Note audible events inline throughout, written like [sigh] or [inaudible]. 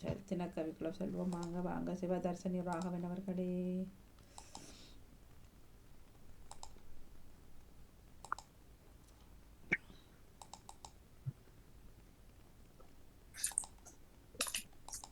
சரி தினக்கவிக்குள்ள செல்வோம் வாங்க வாங்க சிவதர்ஷினி ராகவன் அவர்களே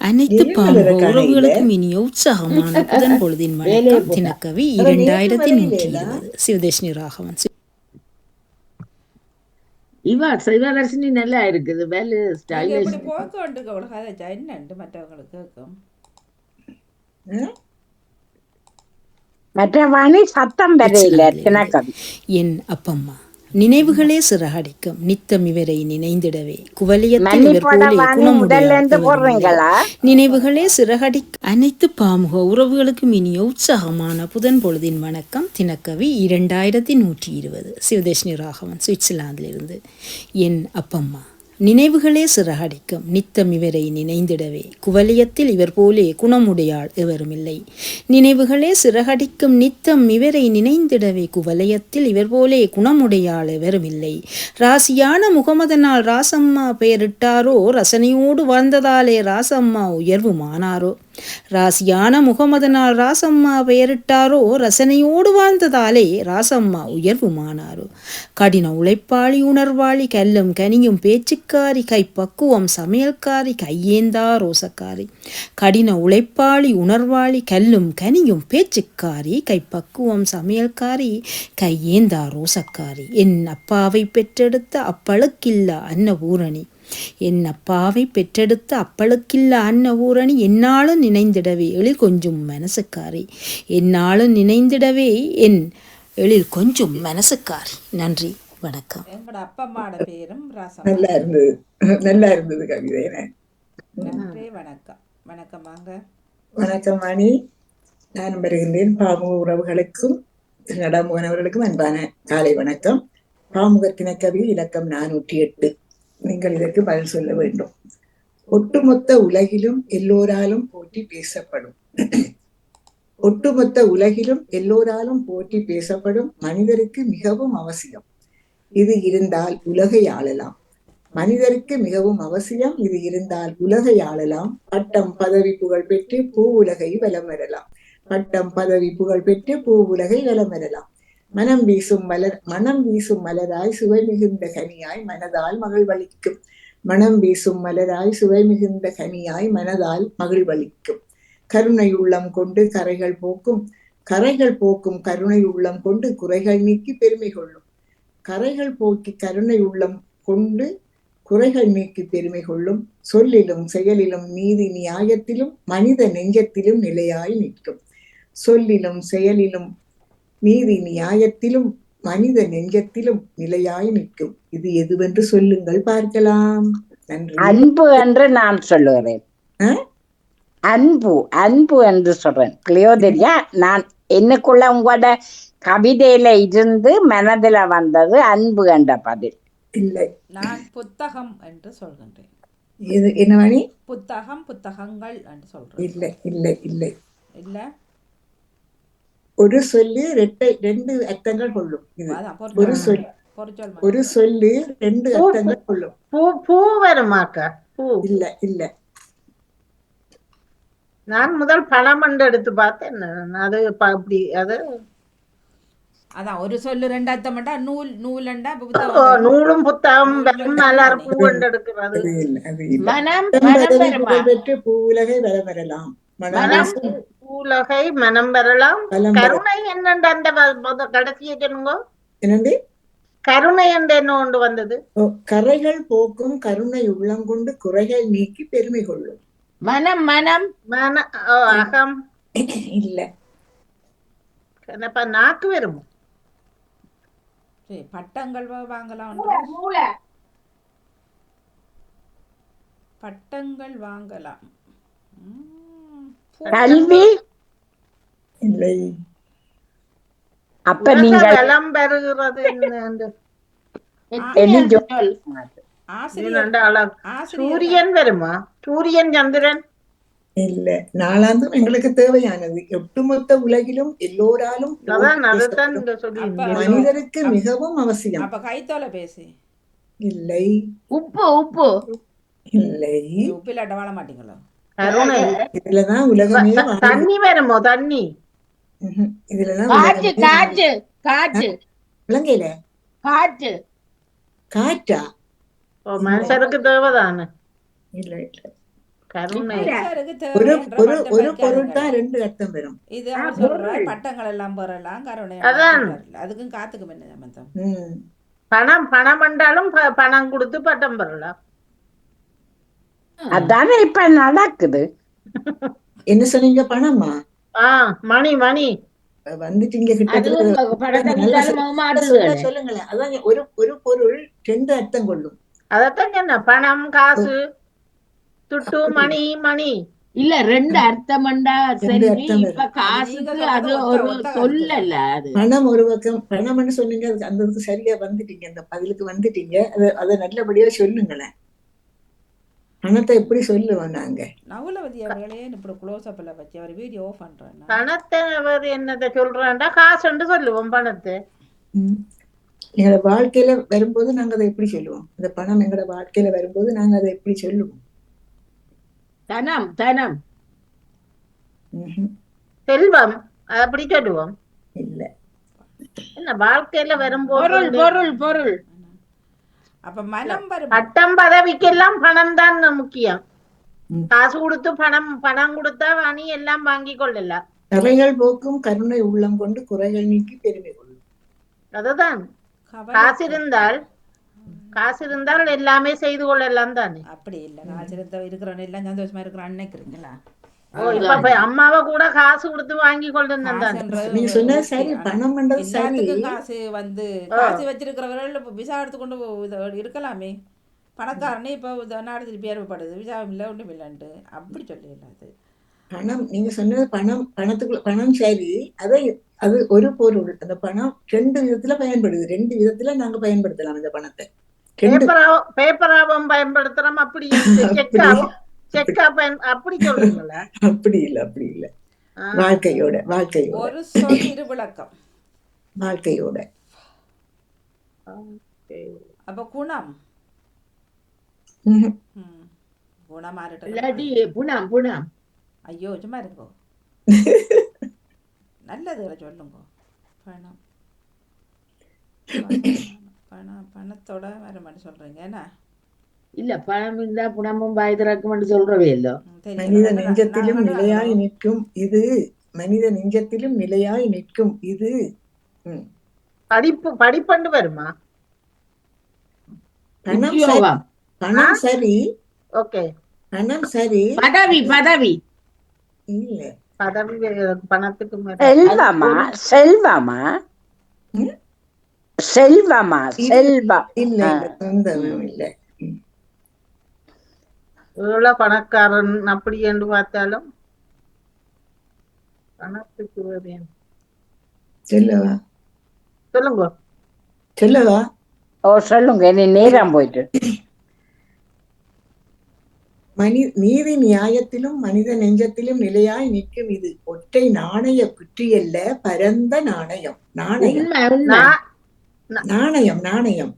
அனைத்து பாம்பு? உறவுகளுக்கும் இனிய உற்சாகமான புதன் பொழுதின் வணக்கம் தினக்கவி இரண்டாயிரத்தி நூற்றி இருபது சிவதேஷ்ணி ராகவன் இவா சிவதர்ஷினி நல்லா இருக்குது வேலை ஸ்டைலிஷ் எப்படி போக்க வேண்டிருக்க அவ்வளோ கதைச்சா என்னண்டு மற்றவங்களுக்கு கேட்கும் மற்றவாணி சத்தம் வரையில என் அப்பம்மா நினைவுகளே சிறகடிக்கும். நித்தம் இவரை நினைந்திடவே. குவலியத்தில் இவர் போலே நினைவுகளே சிறகடி அனைத்து பாமுக உறவுகளுக்கும் இனிய உற்சாகமான புதன் பொழுதின் வணக்கம். தினக்கவி இரண்டாயிரத்தி நூற்றி இருபது. சிவதேஷ்ணி ராகவன் சுவிட்சர்லாந்திலிருந்து. என் அப்பம்மா. நினைவுகளே சிறகடிக்கும். நித்தம் இவரை நினைந்திடவே. குவலியத்தில் இவர் போலே குணமுடையாள் எவருமில்லை. நினைவுகளே சிறகடிக்கும். நித்தம் இவரை நினைந்திடவே. குவலயத்தில் இவர் போலே குணமுடையாள் எவருமில்லை. ராசியான முகமதனால் ராசம்மா பெயரிட்டாரோ ரசனையோடு வாழ்ந்ததாலே ராசம்மா உயர்வு மானாரோ ராசியான முகமதனால் ராசம்மா பெயரிட்டாரோ ரசனையோடு வாழ்ந்ததாலே ராசம்மா உயர்வுமானாரோ. கடின உழைப்பாளி உணர்வாளி கல்லும் கனியும் பேச்சுக்காரி கைப்பக்குவம் சமையல்காரி கையேந்தா ரோசக்காரி. கடின உழைப்பாளி உணர்வாளி கல்லும் கனியும் பேச்சுக்காரி கைப்பக்குவம் சமையல்காரி கையேந்தா ரோசக்காரி. என் அப்பாவை பெற்றெடுத்த அப்பழுக்கில்லா அன்னபூரணி. என் அப்பாவை பெற்றெடுத்த அப்பளுக்கில்ல அன்ன ஊரணி என்னாலும் நினைந்திடவே. எழில் கொஞ்சம் மனசுக்காரி. என்னாலும் நினைந்திடவே என் எழில் கொஞ்சம் மனசுக்காரி. நன்றி. வணக்கம். பேரும் நல்லா இருந்தது. நல்லா இருந்தது கவிதை. நன்றி. வணக்கம். வணக்கம் வாங்க. வணக்கம் வாணி நான் வருகின்றேன் பாமுக உறவுகளுக்கும் நடாமுகன் அவர்களுக்கும் அன்பான காலை வணக்கம். பாமுக தினக்கவி இலக்கம் நானூற்றி எட்டு. நீங்கள் இதற்கு பதில் சொல்ல வேண்டும். ஒட்டுமொத்த உலகிலும் எல்லோராலும் போற்றி பேசப்படும். ஒட்டுமொத்த உலகிலும் எல்லோராலும் போற்றி பேசப்படும் மனிதருக்கு மிகவும் அவசியம். இது இருந்தால் உலகை ஆளலாம். மனிதருக்கு மிகவும் அவசியம் இது இருந்தால் உலகை ஆளலாம். பட்டம் பதவி புகழ் பெற்று பூ உலகை வலம் வரலாம். பட்டம் பதவி புகழ் பெற்று பூ உலகை வலம் வரலாம். மனம் வீசும் மலர் மனம் வீசும் மலராய் சுவை மிகுந்த கனியாய் மனதால் மகிழ்வளிக்கும் மனம் வீசும் மலராய் சுவை மிகுந்த கனியாய் மனதால் மகிழ்வளிக்கும் கருணை உள்ளம் கொண்டு கரைகள் போக்கும். கரைகள் போக்கும் கருணை உள்ளம் கொண்டு குறைகள் நீக்கி பெருமை கொள்ளும். கரைகள் போக்கி கருணை உள்ளம் கொண்டு குறைகள் நீக்கி பெருமை கொள்ளும். சொல்லிலும் செயலிலும் நீதி நியாயத்திலும் மனித நெஞ்சத்திலும் நிலையாய் நிற்கும். சொல்லிலும் செயலிலும் நீதி நியாயத்திலும் மனித நெஞ்சத்திலும் நிலையாய் நிற்கும். இது எதுவென்று சொல்லுங்கள் பார்க்கலாம். நன்றி. அன்பு என்று நான் சொல்லுகிறேன்? அன்பு அன்பு என்று சொல்றேன். கிளியோதரியா நான் என்னக்குள்ள உங்களோட கவிதையில இருந்து மனதுல வந்தது அன்பு என்ற பதில். இல்லை. நான் புத்தகம் என்று சொல்கின்றேன். இது என்ன புத்தகம் புத்தகங்கள் என்று சொல்றேன். இல்லை இல்லை இல்லை. இல்ல. ஒரு சொல்லு ரெட்டை ரெண்டு அர்த்தங்கள் கொள்ளும் ஒரு சொல் ஒரு சொல்லு ரெண்டு அர்த்தங்கள் கொள்ளும். பூ பூ வருமாக்கா? பூ. இல்ல இல்ல. நான் முதல் பணம் என்று எடுத்து பார்த்தேன். அது ப- அப்படி அது அதான் ஒரு சொல்லு ரெண்டு அர்த்தம் பண்ணா நூல் நூலண்டா நூலும் புத்தகம் வெறும் மலர் பூ என்று எடுக்கிறது. மனம் பெற்று பூவுலகை வலம் வரலாம் மனம் பூலகை மனம் பெறலாம் கருணை என்னண்டு அந்த கடைசியை சொல்லுங்க? என்னண்டு? கருணை என்று என்ன ஒன்று வந்தது? கரைகள் போக்கும் கருணை உள்ளங்கொண்டு குறைகள் நீக்கி பெருமை கொள்ளும். மனம் மனம். மன ஓ, அகம். இல்ல. என்னப்பா நாக்கு வரும் சரி, பட்டங்கள் வாங்கலாம். பட்டங்கள் வாங்கலாம். கல்வி இல்லை. அப்ப உலக நீங்கள் வளம் பெறுகிறது என்ன என்ன சொல். ஆசிரியர் என்னண்டு அளவு. ஆசிரியர் சூரியன் வருமா? சூரியன் சந்திரன்? இல்ல. நாளாந்தம் எங்களுக்கு தேவையானது. ஒட்டுமொத்த உலகிலும் எல்லோராலும் மனிதருக்கு மிகவும் அவசியம். அப்ப கைத்தோல பேசி. இல்லை. உப்பு உப்பு. இல்லை. உப்பிலாட்ட வாழ மாட்டீங்களோ? கருணை இதுலதான் உலகமே தண்ணி வருமோ தண்ணி. இதுலதான் காற்று காற்று காற்று. விளங்கையில காற்று. காற்றா? ஓ மனுஷருக்கு தேவைதானே? இல்ல இல்ல. ஒரு ஒரு ஒரு. பொருள் தான் ரெண்டு அர்த்தம் வரும் இது. பட்டங்கள் எல்லாம் பெறலாம் கருணை. அதுக்கும். பணம் பணம் பணம் கொடுத்து பட்டம் பெறலாம். அதானே இப்ப நடக்குது என்ன சொன்னீங்க பணமா? ஆ மணி மணி. சொல்லுங்களேன். அதான் ஒரு ஒரு பொருள் ரெண்டு அர்த்தம் கொள்ளும். அதத்தான் என்ன பணம் காசு துட்டு மணி மணி. இல்ல ரெண்டு அர்த்தம்டா சரி அர்த்தம் இப்ப காசுக்கு அது ஒரு சொல்லல அது. பணம் ஒரு பக்கம். பணம்னு சொன்னீங்க அதுக்கு அந்த இதுக்கு சரியா வந்துட்டீங்க. அந்த பதிலுக்கு வந்துட்டீங்க. அதை அதை நல்லபடியா சொல்லுங்களேன். பணத்தை எப்படி சொல்லுவோம் நாங்க? நகுலவதி அவர்களே இப்படி க்ளோஸ் அப்ல வச்சு அவர் வீடியோ ஆஃப் பண்றேன் பணத்தை அவர் என்னத்தை சொல்றான்டா காசுன்னு சொல்லுவோம் பணத்தை. எங்களோட வாழ்க்கையில வரும்போது நாங்க அதை எப்படி சொல்லுவோம்? இந்த பணம் எங்களோட வாழ்க்கையில வரும்போது நாங்க அதை எப்படி சொல்லுவோம்? தனம் தனம். செல்வம் அப்படி சொல்லுவோம். இல்ல. என்ன வாழ்க்கையில பொருள் வரும்போது பொருள் பொருள். அப்ப மனம் வரும்? பட்டம் பதவிக்கெல்லாம் பணம் தான் முக்கியம். காசு கொடுத்து பணம் பணம் கொடுத்தா வாணி எல்லாம் வாங்கி கொள்ளலாம் கரைகள் போக்கும் கருணை உள்ளம் கொண்டு குறைகள் நீக்கி பெருமை கொள்ளும். அதுதான். காசு இருந்தால் காசு இருந்தால் எல்லாமே செய்து கொள்ளலாம் தானே. அப்படி இல்ல. காசு இருந்த இருக்கிறவன் எல்லாம் சந்தோஷமா இருக்கிறான். நினைக்கிறீங்களா அம்மாவை கூட காசு கொடுத்து வாங்கி காசுன்றது நீங்க சொன்னது. சரி பணம் பண்றது சரி. எல்லாத்துக்கும் காசு வந்து. காசு வச்சிருக்கிறவர்கள் இப்ப விசா எடுத்துக்கொண்டு இது இருக்கலாமே. பணக்காரனே இப்போ நாடு திருப்பி ஏற்படுது. விசா இல்லை ஒன்றும் இல்லைன்ட்டு. அப்படி சொல்லிடலாம் அது. பணம் நீங்க சொன்னது பணம் பணத்துக்குள்ள பணம் சரி. அதை அது ஒரு பொருள். அந்த பணம் ரெண்டு விதத்துல பயன்படுது. ரெண்டு விதத்துல நாங்க பயன்படுத்தலாம் இந்த பணத்தை. பேப்பராவும் பயன்படுத்துறோம். அப்படி [laughs] அப்படி சொல்றீங்களா அப்படி இல்ல அப்படி இல்ல. வாழ்க்கையோட வாழ்க்கையோட. ஒரு சொல் இரு விளக்கம் வாழ்க்கையோட அப்ப குணம். குணமா புனம் ஐயோ சும்மா இருக்கோ [laughs] நல்லதுகளை சொல்லுங்க. [laughs] பணம். பணம் பணத்தோட வர மாட்டேன் சொல்றீங்க என்ன? இல்ல பணம் இருந்தா புனமும் பாய் திறக்கும் சொல்றவே இல்லோ. மனித நெஞ்சத்திலும் நிலையாய் நிற்கும். இது மனித நெஞ்சத்திலும் நிலையாய் நிற்கும். இது. படிப்பு படிப்பண்டு வருமா? பணம் பணம் சரி. ஓகே. பணம் சரி. பதவி பதவி. இல்ல. பதவி பணத்துக்கு. செல்வமா? செல்வமா? செல்வமா? செல்வம். இல்ல. இல்ல. எவ்வளவு பணக்காரன் அப்படி என்று பார்த்தாலும் பணத்துக்கு என்ன? சொல்லவா? சொல்லுங்க. சொல்லவா? ஓ சொல்லுங்க. இனி நேரம் போயிட்டு. மனி நீதி நியாயத்திலும் மனித நெஞ்சத்திலும் நிலையாய் நிற்கும் இது ஒற்றை நாணய குற்றியல்ல பரந்த நாணயம். நாணயம். நாணயம் நாணயம்.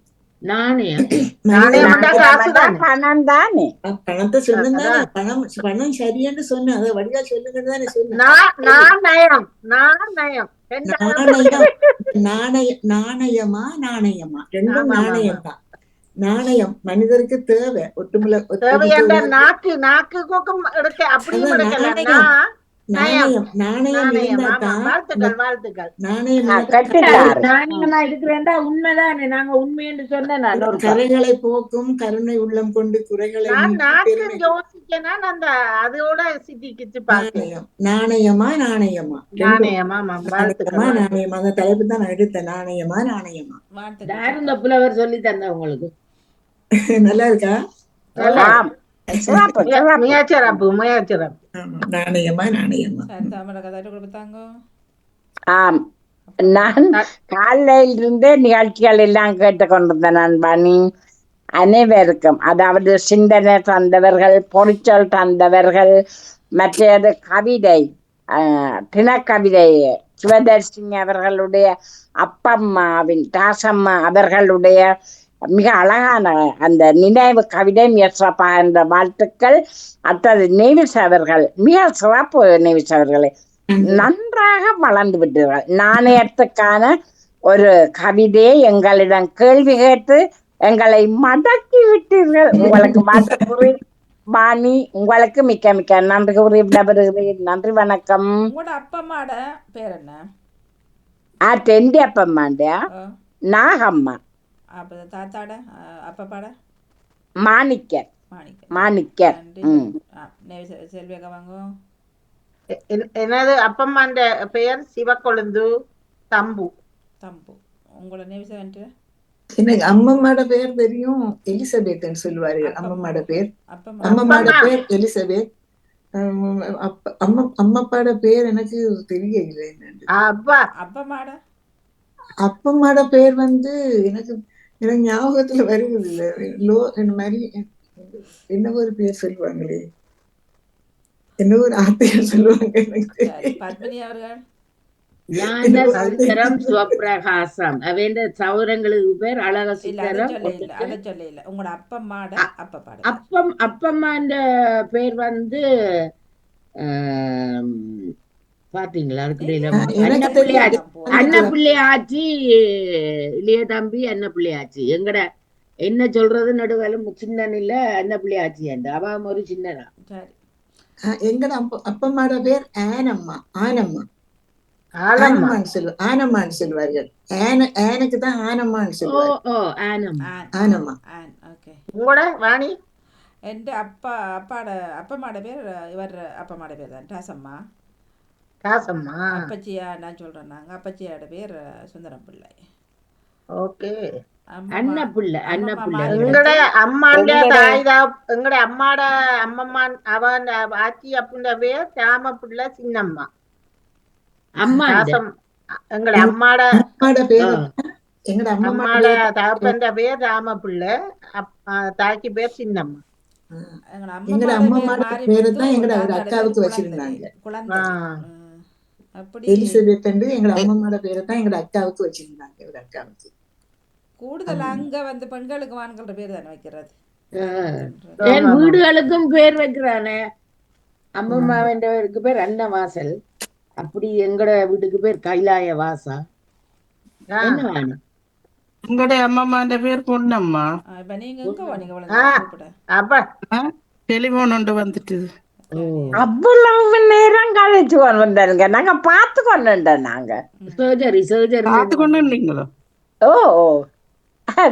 பணம் தானே பணத்தை சொன்னா பணம் பணம் சரியென்று சொன்ன அதை வடிவா சொல்லுங்கன்னு தானே சொன்னேன் நாணய நாணயமா நாணயமா ரெண்டும் நாணயம் தான் நாணயம் மனிதருக்கு தேவை ஒட்டுமுல தேவை என்ற நாக்கு நாக்கு அப்படியும் நாணயம். நாணயம். வாழ்த்துக்கள் வாழ்த்துக்கள். நாணயம் இருக்கிறேன்டா உண்மைதானே? நாங்க உண்மைன்னு சொன்னேன் நான் ஒரு கரைகளை போக்கும் கருணை உள்ளம் கொண்டு குறைகளை யோசிக்கணும் அந்த அதோட சித்திக்கிச்சு பாக்க நாணயம். நாணயமா நாணயமா? நாணயம் ஆமா நாணயமா அந்த தலைப்பு தான் நான் எடுத்தேன். நாணயமா நாணயமா? இந்த புலவர் சொல்லி தந்த உங்களுக்கு. நல்லா இருக்கா? முயற்சிறப்பு முயற்சிறப்பு நாணயமா நாணயமா ஆம் நான் காலையில் இருந்தே நிகழ்ச்சிகள் எல்லாம் கேட்டுக்கொண்டிருந்தேன் நண்பனி அனைவருக்கும் அதாவது சிந்தனை தந்தவர்கள் பொறிச்சொல் தந்தவர்கள் மற்றது கவிதை ஆஹ், தினக்கவிதை சிவதர்சினி அவர்களுடைய அப்பம்மாவின் தாசம்மா அவர்களுடைய மிக அழகான அந்த நினைவு கவிதை சிறப்பாக என்ற வாழ்த்துக்கள். அடுத்தது நேவிஸ் அவர்கள் மிக சிறப்பு நேவிஸ் அவர்களே நன்றாக வளர்ந்து விட்டீர்கள். நாணயத்துக்கான ஒரு கவிதையை எங்களிடம் கேள்வி கேட்டு எங்களை மடக்கி விட்டீர்கள். உங்களுக்கு வாழ்த்துக்குறி வாணி உங்களுக்கு மிக்க மிக்க நன்றி கூறி விடைபெறுகிறேன். நன்றி வணக்கம். உங்களோட அப்பா அம்மாட பேர் என்ன? ஆ டெண்டி அப்பம்மாண்டியா? நாகம்மா. அப்போ தாத்தாட அஹ், அப்பாப்பாட மாணிக்க மாணிக்க மாணிக்க நன்றி ம் ஆ நேவி செ- செல்வி அக்கா வாங்க என்- எனது அப்பம்மாண்ட பெயர் சிவக்கொழுந்து தம்பு தம்பு உங்களோட நேவி எனக்கு அம்மம்மாட பேர் தெரியும் எலிசபெத்ன்னு சொல்லுவார்கள் அம்மம்மாட பேர் அப்பா அம்மம்மாட. பேர் எலிசபெத் அம்மா அம்மப்பாட பேர் எனக்கு தெரியல அப்பா அப்பா மாட அப்பம்மாட பேர் வந்து எனக்கு எனக்கு ஞாபகத்துல வருவது இல்ல. லோ இந்த மாதிரி என்ன ஒரு பேர் சொல்லுவாங்களே? என்ன ஒரு ஆத்தையர் சொல்லுவாங்க எனக்கு. பத்மினி அவர்கள்? ஞான சித்திரம் சிவப்பிரகாசம். அவன் சௌரங்களுக்கு பேர் அழக இல்ல உங்களோட அப்பா மாட அப்பா பாட அப்பம் அப்பம்மாண்ட பேர் வந்து பாத்தீங்களா அதுக்கு இடையில ஆ, எனக்கு அன்னப்பிள்ளை ஆச்சி தெரியும். அன்னப்பிள்ளை ஆச்சி இளைய தம்பி அன்னப்பிள்ளை ஆச்சி எங்கட என்ன சொல்றது நடுவேலும் சின்னன் இல்ல அன்னப்பிள்ளை ஆச்சி என்று அவன் ஒரு சின்னனா சரி ஆ, எங்கட அப்ப அப்பம்மாட பேர் ஆனம்மா ஆனம்மா ஆலம்மா ஆனம்மான்னு சொல்லுவா ஆனம்மான்னு சொல்லுவார்கள் ஆன ஆனுக்கு தான் ஆனம்மான்னு ஓ சொல்லுவார்கள் ஓ ஆனம் ஆன் ஆனம்மா ஆன் ஓகே உங்களோட வாணி എൻ്റെ അപ്പ അപ്പാട അപ്പമ്മയുടെ പേര് ഇവരുടെ അപ്പമ്മയുടെ പേര് தான் டாசம்மா காசம்மா அப்பச்சியா நான் சொல்கிறேன் நாங்கள் அப்பச்சியோட பேர் சுந்தரம் பிள்ளை ஓகே அன்னப்பிள்ளை அம்மம்மா அன்னப்பிள்ளை மாறி எங்கட அம்மாண்ட எங்கட- தாய் தான் எங்கட அம்மாட அம்மம்மான் அவன் ஆச்சி அப்படின்ற பேர் ராமப்புள்ள சின்னம்மா. அம்மா காசம் எங்கட அம்மாட அம்மாட பேர். எங்கட அம்மாட பேர்? தகப்பன்ற பேர் ராமப்புள்ள அப்- ஆ, தாய்க்கு பேர் சின்னம்மா. எங்கட அம்மம்மாட பேர் தான் எங்கட அக்காவுக்கு வச்சிருந்தாங்க. அப்படி எலிசபெத் என்று எங்கட அம்மம்மாட பேரை தான் எங்கட அக்காவுக்கு வச்சிருந்தாங்க எங்கட அக்காவுக்கு. கூடுதல் அங்க வந்து பெண்களுக்கு வான்கிற பேர் தானே வைக்கிறது? என் வீடுகளுக்கும் பேர் வைக்கிறானே? அம்மம்மாவின் பேருக்கு பேர் அன்னவாசல் அப்படி எங்கட வீட்டுக்கு பேர் கைலாய வாசா. எங்களுடைய அம்மாமாண்ட பேர் பொன்னம்மா. ஆ, இப்ப நீங்க எங்க போனீங்க அப்ப. டெலிபோன் ஒன்று வந்துட்டு அவ்வளவு நேரம் கழிச்சு கொண்டு வந்தாருங்க நாங்க பார்த்து கொண்டு நாங்க. சர்ஜரி சர்ஜரி பார்த்து கொண்டு இருந்தீங்களோ ஓ ஓ.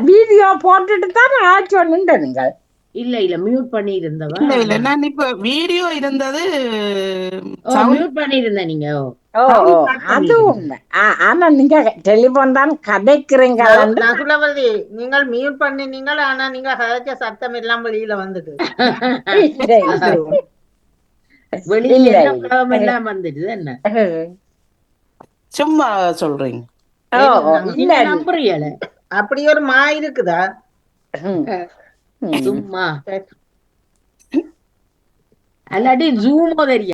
வீடியோ போட்டுட்டு தான் ஆச்சு ஒண்ணுங்க இல்ல இல்ல மியூட் பண்ணி இருந்தவா இல்ல இல்ல நான் இப்ப வீடியோ இருந்தது மியூட் பண்ணி இருந்த நீங்க ஓ. ஓ ஓ. அது உண்மை. ஆ- ஆனா நீங்க டெலிபோன் தான் கதைக்கிறீங்க. நகுலவதி நீங்கள் மியூட் பண்ணினீங்கள் ஆனா நீங்க கதைச்ச சத்தம் எல்லாம் வெளியில வந்துட்டு [laughs] சும்மா சொல்றீங்க. அப்படி ஒரு மா இருக்குதா. சும்மா. அல்லாட்டி ஜூமோ தெரியும்